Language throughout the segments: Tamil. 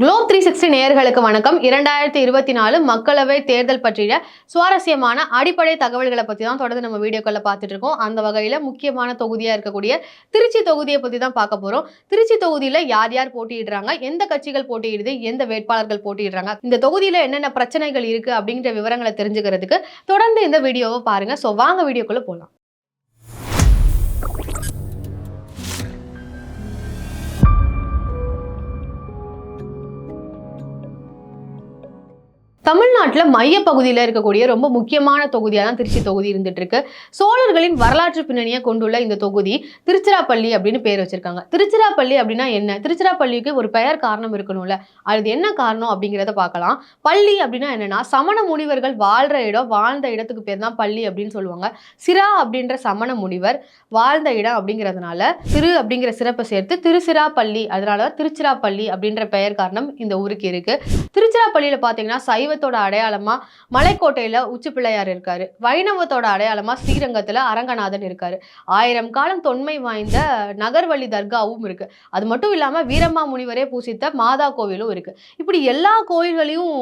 குளோப் த்ரீ சிக்ஸ்டி நேயர்களுக்கு வணக்கம். இரண்டாயிரத்தி இருபத்தி நாலு மக்களவை தேர்தல் பற்றிய சுவாரஸ்யமான அடிப்படை தகவல்களை பற்றி தான் தொடர்ந்து நம்ம வீடியோக்களில் பார்த்துட்டு இருக்கோம். அந்த வகையில் முக்கியமான தொகுதியாக இருக்கக்கூடிய திருச்சி தொகுதியை பற்றி தான் பார்க்க போகிறோம் திருச்சி தொகுதியில் யார் யார் போட்டியிடுறாங்க? எந்த கட்சிகள் போட்டியிடுது? எந்த வேட்பாளர்கள் போட்டியிடுறாங்க? இந்த தொகுதியில் என்னென்ன பிரச்சனைகள் இருக்குது அப்படிங்கிற விவரங்களை தெரிஞ்சுக்கிறதுக்கு தொடர்ந்து இந்த வீடியோவை பாருங்கள் ஸோ வாங்க வீடியோக்குள்ளே போகலாம் தமிழ்நாட்டில் மையப்பகுதியில் இருக்கக்கூடிய ரொம்ப முக்கியமான தொகுதியாக தான் திருச்சி தொகுதி இருந்துட்டு இருக்கு சோழர்களின் வரலாற்று பின்னணியை கொண்டுள்ள இந்த தொகுதி திருச்சிராப்பள்ளி அப்படின்னு பேர் வச்சிருக்காங்க. திருச்சிராப்பள்ளி அப்படின்னா என்ன? திருச்சிராப்பள்ளிக்கு ஒரு பெயர் காரணம் இருக்கணும்ல. அது என்ன காரணம் அப்படிங்கிறத பார்க்கலாம். பள்ளி அப்படின்னா என்னன்னா சமண முனிவர்கள் வாழ்ற இடம் வாழ்ந்த இடத்துக்கு பேர் தான் பள்ளி அப்படின்னு சொல்லுவாங்க. சிரா அப்படின்ற சமண முனிவர் வாழ்ந்த இடம் அப்படிங்கிறதுனால திரு அப்படிங்கிற சிறப்பை சேர்த்து திருச்சிராப்பள்ளி அதனால திருச்சிராப்பள்ளி அப்படின்ற பெயர் காரணம் இந்த ஊருக்கு இருக்கு. திருச்சிராப்பள்ளியில பார்த்தீங்கன்னா சைவத்தோட அடையாளமா மலைக்கோட்டையில உச்சி பிள்ளையார் இருக்காரு. வைணவத்தோட அடையாளமா ஸ்ரீரங்கத்துல அரங்கநாதன் இருக்காரு. ஆயிரம் காலம் தொன்மை வாய்ந்த நகர்வழி தர்காவும் இருக்கு. அது மட்டும் இல்லாம வீரமா முனிவரே பூசித்த மாதா கோவிலும் இருக்கு. இப்படி எல்லா கோயில்களையும்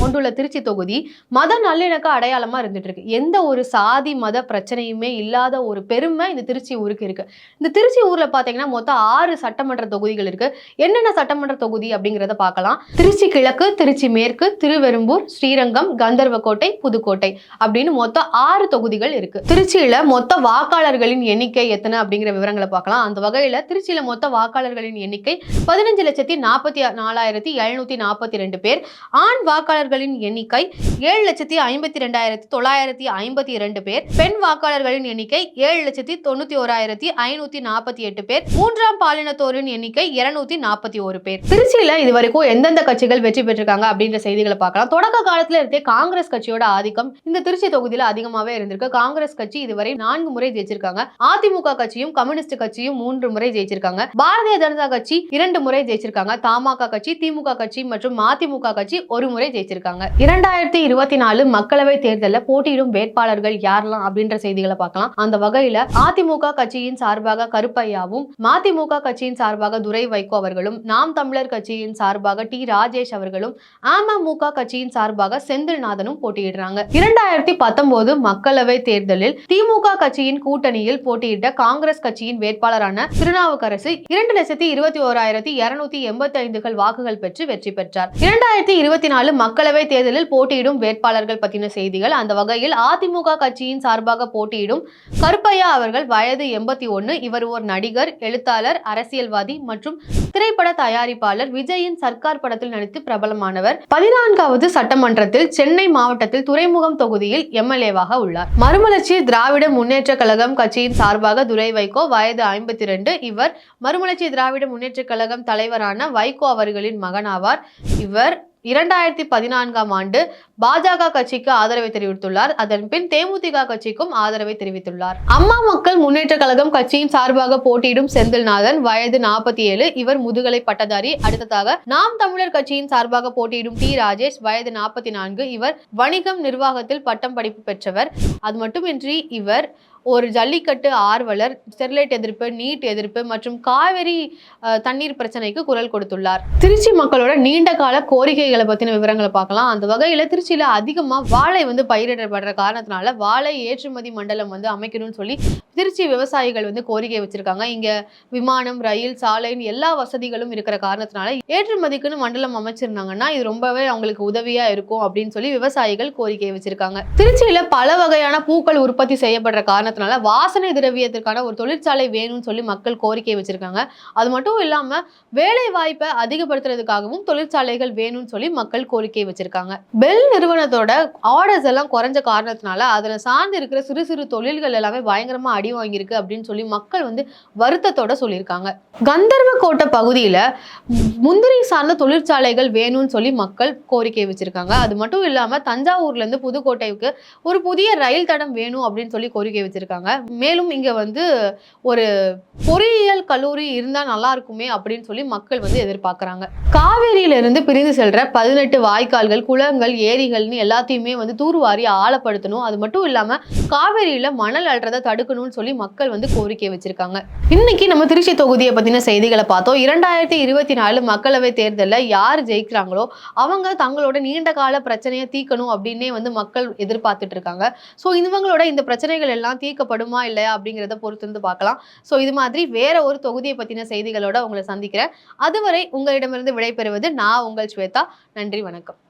கொண்டுள்ள திருச்சி தொகுதி மத நல்லிணக்க அடையாளமா இருந்துட்டு இருக்கு. எந்த ஒரு சாதி மத பிரச்சனையுமே இல்லாத ஒரு பெருமை இந்த திருச்சி ஊருக்கு இருக்கு. இந்த திருச்சி ஊர்ல பாத்தீங்கன்னா மொத்தம் ஆறு சட்டமன்ற தொகுதிகள் இருக்கு. என்னென்ன சட்டமன்ற தொகுதி அப்படிங்கிறத பார்க்கலாம். திருச்சி கிழக்கு திருச்சி மேற்கு திருவெரும்பூர் ஸ்ரீரங்கம் கந்தர்வக்கோட்டை புதுக்கோட்டை அப்படின்னு மொத்தம் ஆறு தொகுதிகள் இருக்கு. திருச்சியில மொத்த வாக்காளர்களின் எண்ணிக்கை எத்தனை அப்படிங்கிற விவரங்களை பார்க்கலாம். அந்த வகையில திருச்சியில மொத்த வாக்காளர்களின் எண்ணிக்கை பதினஞ்சு லட்சத்தி நாற்பத்தி நாலாயிரத்தி எழுநூத்தி நாற்பத்தி ரெண்டு பேர். ஆண் வாக்காளர்களின் எண்ணிக்கை ஏழு லட்சத்தி ஐம்பத்தி ரெண்டாயிரத்தி தொள்ளாயிரத்தி ஐம்பத்தி இரண்டு பேர். பெண் வாக்காளர்களின் எண்ணிக்கை ஏழு லட்சத்தி தொண்ணூத்தி ஓராயிரத்தி ஐநூத்தி நாற்பத்தி எட்டு பேர். மூன்றாம் பாலினத்தோரின் எண்ணிக்கை இருநூத்தி நாற்பத்தி ஒரு பேர். திருச்சியில இது வரைக்கும் எந்தெந்த கட்சிகள் வெற்றி பெற்றிருக்காங்க அப்படின்ற செய்திகளை பார்க்கலாம். தொடக்க காலத்துல இருந்தே காங்கிரஸ் கட்சியோட ஆதிக்கம் இந்த திருச்சி தொகுதியில அதிகமாவே இருந்திருக்கு. காங்கிரஸ் கட்சி இதுவரை நான்கு முறை ஜெயிச்சிருக்காங்க. அதிமுக கட்சியும் கம்யூனிஸ்ட் கட்சியும் மூன்று முறை ஜெயிச்சிருக்காங்க. பாரதிய ஜனதா கட்சி இரண்டு முறை ஜெயிச்சிருக்காங்க. தமாக கட்சி திமுக கட்சி மற்றும் மதிமுக கட்சி ஒரு முறை ஜெயிச்சிருக்காங்க. இரண்டாயிரத்தி இருபத்தி நாலு மக்களவை தேர்தலில் போட்டியிடும் வேட்பாளர்கள் யாரெல்லாம் அப்படின்ற செய்திகளை பார்க்கலாம். அந்த வகையில அதிமுக கட்சியின் சார்பாக கருப்பையாவும் மதிமுக கட்சியின் சார்பாக துரை வைகோ அவர்களும் நாம் தமிழர் கட்சியின் சார்பாக டி. ராஜேஷ் அவர்களும் அமமுக கட்சியின் சார்பாக செந்தில்நாதனும் போட்டியிடுறாங்க. இரண்டாயிரத்தி பத்தொன்பது மக்களவை தேர்தலில் திமுக கட்சியின் கூட்டணியில் போட்டியிட்ட காங்கிரஸ் கட்சியின் வேட்பாளரான திருநாவுக்கரசு இரண்டு லட்சத்தி இருபத்தி ஓராயிரத்தி இருநூத்தி எண்பத்தி ஐந்துகள் வாக்குகள் பெற்று வெற்றி பெற்றார். இரண்டாயிரத்தி இருபத்தி நாலு மக்களவை தேர்தலில் போட்டியிடும் வேட்பாளர்கள் பற்றின செய்திகள் அந்த வகையில் அதிமுக கட்சியின் சார்பாக போட்டியிடும் கருப்பையா அவர்கள் வயது எண்பத்தி ஒன்னு இவர் ஓர் நடிகர் எழுத்தாளர் அரசியல்வாதி மற்றும் திரைப்பட தயாரிப்பாளர். விஜயின் சர்க்கார் படத்தில் நடித்து பிரபலமானவர். பதினான்காவது சட்டமன்றத்தில் சென்னை மாவட்டத்தில் துறைமுகம் தொகுதியில் எம்எல்ஏவாக உள்ளார். மறுமலர்ச்சி திராவிட முன்னேற்ற கழகம் கட்சியின் சார்பாக துரை வைகோ வயது ஐம்பத்தி ரெண்டு இவர் மறுமலர்ச்சி திராவிட முன்னேற்ற கழகம் தலைவரான வைகோ அவர்களின் மகனாவார். இவர் இரண்டாயிரத்தி பதினான்காம் ஆண்டு பாஜக கட்சிக்கு ஆதரவை தெரிவித்துள்ளார். அதன் பின் தேமுதிக கட்சிக்கும் ஆதரவை தெரிவித்துள்ளார். அம்மா மக்கள் முன்னேற்ற கழகம் கட்சியின் சார்பாக போட்டியிடும் செந்தில்நாதன் வயது நாற்பத்தி ஏழு இவர் முதுகலை பட்டதாரி. அடுத்ததாக நாம் தமிழர் கட்சியின் சார்பாக போட்டியிடும் டி. ராஜேஷ் வயது நாற்பத்தி நான்கு இவர் வணிகம் நிர்வாகத்தில் பட்டம் படிப்பு பெற்றவர். அது மட்டுமின்றி இவர் ஒரு ஜல்லிக்கட்டு ஆர்வலர் ஸ்டெர்லைட் எதிர்ப்பு நீட் எதிர்ப்பு மற்றும் காவிரி தண்ணீர் பிரச்சனைக்கு குரல் கொடுத்துள்ளார். திருச்சி மக்களோட நீண்ட கால கோரிக்கைகளை பத்தின விவரங்களை பார்க்கலாம். அந்த வகையில திருச்சியில அதிகமா வாழை வந்து பயிரிடப்படுற காரணத்தினால வாழை ஏற்றுமதி மண்டலம் வந்து அமைக்கணும்னு சொல்லி திருச்சி விவசாயிகள் வந்து கோரிக்கை வச்சிருக்காங்க. இங்க விமானம் ரயில் சாலைன்னு எல்லா வசதிகளும் இருக்கிற காரணத்தினால ஏற்றுமதிக்குன்னு மண்டலம் அமைச்சிருந்தாங்கன்னா இது ரொம்பவே அவங்களுக்கு உதவியா இருக்கும் அப்படின்னு சொல்லி விவசாயிகள் கோரிக்கை வச்சிருக்காங்க. திருச்சியில பல வகையான பூக்கள் உற்பத்தி செய்யப்படுற காரணம் காரணத்தினால வாசனை திரவியத்திற்கான ஒரு தொழிற்சாலை வேணும்னு சொல்லி மக்கள் கோரிக்கை வச்சிருக்காங்க. அது மட்டும் இல்லாம வேலை வாய்ப்பை அதிகப்படுத்துறதுக்காகவும் தொழிற்சாலைகள் வேணும்னு சொல்லி மக்கள் கோரிக்கை வச்சிருக்காங்க. பெல் நிறுவனத்தோட ஆர்டர்ஸ் எல்லாம் குறைஞ்ச காரணத்தினால அதில் சார்ந்து இருக்கிற சிறு சிறு தொழில்கள் எல்லாமே பயங்கரமா அடி வாங்கியிருக்கு அப்படின்னு சொல்லி மக்கள் வந்து வருத்தத்தோட சொல்லியிருக்காங்க. கந்தர்வ கோட்டை பகுதியில முந்திரி சார்ந்த தொழிற்சாலைகள் வேணும்னு சொல்லி மக்கள் கோரிக்கை வச்சிருக்காங்க. அது மட்டும் இல்லாம தஞ்சாவூர்ல இருந்து புதுக்கோட்டைக்கு ஒரு புதிய ரயில் தடம் வேணும் அப்படின்னு சொல்லி கோரிக்கை வச்சிருக்காங்க. வச்சுருக்காங்க. மேலும் இங்கே வந்து ஒரு பொறியியல் கல்லூரி இருந்தால் நல்லா இருக்குமே அப்படின்னு சொல்லி மக்கள் வந்து எதிர்பார்க்குறாங்க. காவேரியிலிருந்து பிரிந்து செல்ற பதினெட்டு வாய்க்கால்கள் குளங்கள் ஏரிகள்னு எல்லாத்தையுமே வந்து தூர்வாரி ஆழப்படுத்தணும். அது மட்டும் இல்லாமல் காவேரியில் மணல் அள்ளுறதை தடுக்கணும்னு சொல்லி மக்கள் வந்து கோரிக்கை வச்சுருக்காங்க. இன்னைக்கு நம்ம திருச்சி தொகுதியை பற்றின செய்திகளை பார்த்தோம். இரண்டாயிரத்தி இருபத்தி நாலு மக்களவை தேர்தலில் யார் ஜெயிக்கிறாங்களோ அவங்க தங்களோட நீண்ட கால பிரச்சனையை தீர்க்கணும் அப்படின்னே வந்து மக்கள் எதிர்பார்த்துட்டு இருக்காங்க. ஸோ இவங்களோட இந்த பிரச்சனைகள் எல்லாம் அறிவிக்கப்படுமா இல்லையா அப்படிங்கிறத பொறுத்து வந்து பார்க்கலாம். ஸோ இது மாதிரி வேற ஒரு தொகுதியை பத்தின செய்திகளோட உங்களை சந்திக்கிறேன். அதுவரை உங்களிடமிருந்து விடைபெறுவது நான் உங்கள் ஸ்வேதா. நன்றி வணக்கம்.